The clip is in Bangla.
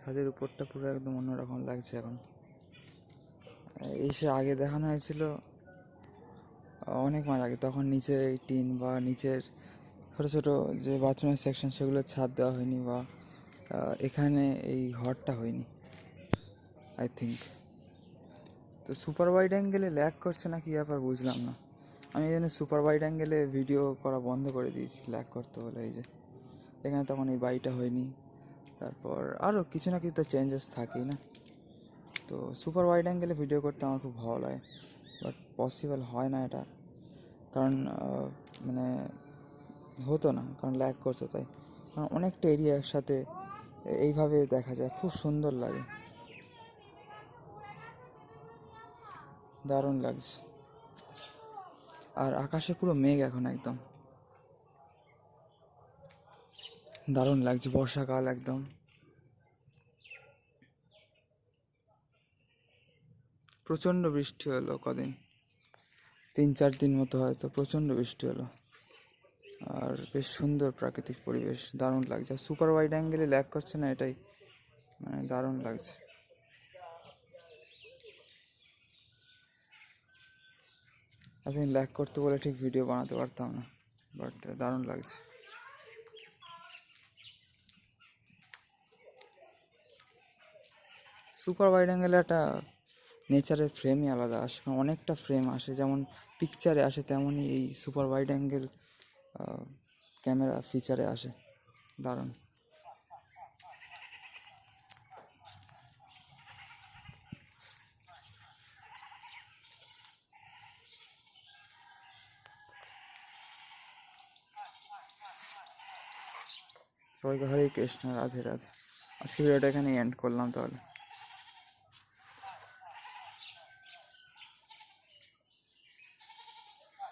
ছাদের উপরটা পুরো একদম অন্যরকম লাগছে এখন। এসে আগে দেখানো হয়েছিল, অনেক মাস আগে, তখন নিচের এই টিন বা নিচের ছোটো ছোটো যে বাথরুমের সেকশন সেগুলো ছাদ দেওয়া হয়নি বা এখানে এই ঘরটা হয়নি আই থিঙ্ক তো সুপার ওয়াইড অ্যাঙ্গেলে ল্যাক করছে না কি ব্যাপার বুঝলাম না। আমি এই জন্য সুপার ওয়াইড অ্যাঙ্গেলে ভিডিও করা বন্ধ করে দিয়েছি ল্যাক করতে বলে এই যে। এখানে তখন এই বাড়িটা হয়নি। তারপর আরও কিছু না কিছু তো চেঞ্জেস থাকেই না। তো সুপার ওয়াইড অ্যাঙ্গেলে ভিডিও করতে আমার খুব ভালো লাগে বাট পসিবল হয় না এটা। কারণ মানে হতো না, কারণ ল্যাক করতো তাই। কারণ অনেকটা এরিয়া একসাথে এইভাবে দেখা যায়, খুব সুন্দর লাগে। দারুণ লাগছে। আর আকাশে পুরো মেঘ এখন একদম। দারুণ লাগছে, বর্ষাকাল একদম। প্রচণ্ড বৃষ্টি হলো কদিন, তিন চার দিন মতো হয়তো প্রচণ্ড বৃষ্টি হলো। আর বেশ সুন্দর প্রাকৃতিক পরিবেশ, দারুণ লাগছে। আর সুপার ওয়াইড অ্যাঙ্গেলে ল্যাক করছে না এটাই মানে দারুণ লাগছে। আপনি ল্যাক করতে বলে ঠিক ভিডিও বানাতে পারতাম না বাট দারুণ লাগছে। সুপার ওয়াইড অ্যাঙ্গেলে একটা নেচারের ফ্রেমই আলাদা। আসে অনেকটা ফ্রেম আসে, যেমন পিকচারে আসে তেমনই এই সুপার ওয়াইড অ্যাঙ্গেল ক্যামেরা ফিচারে আসে। দারুণ। সবাইকে হরে কৃষ্ণ, রাধে রাধে। আজকে ভিডিওটা এখানে এন্ড করলাম তাহলে।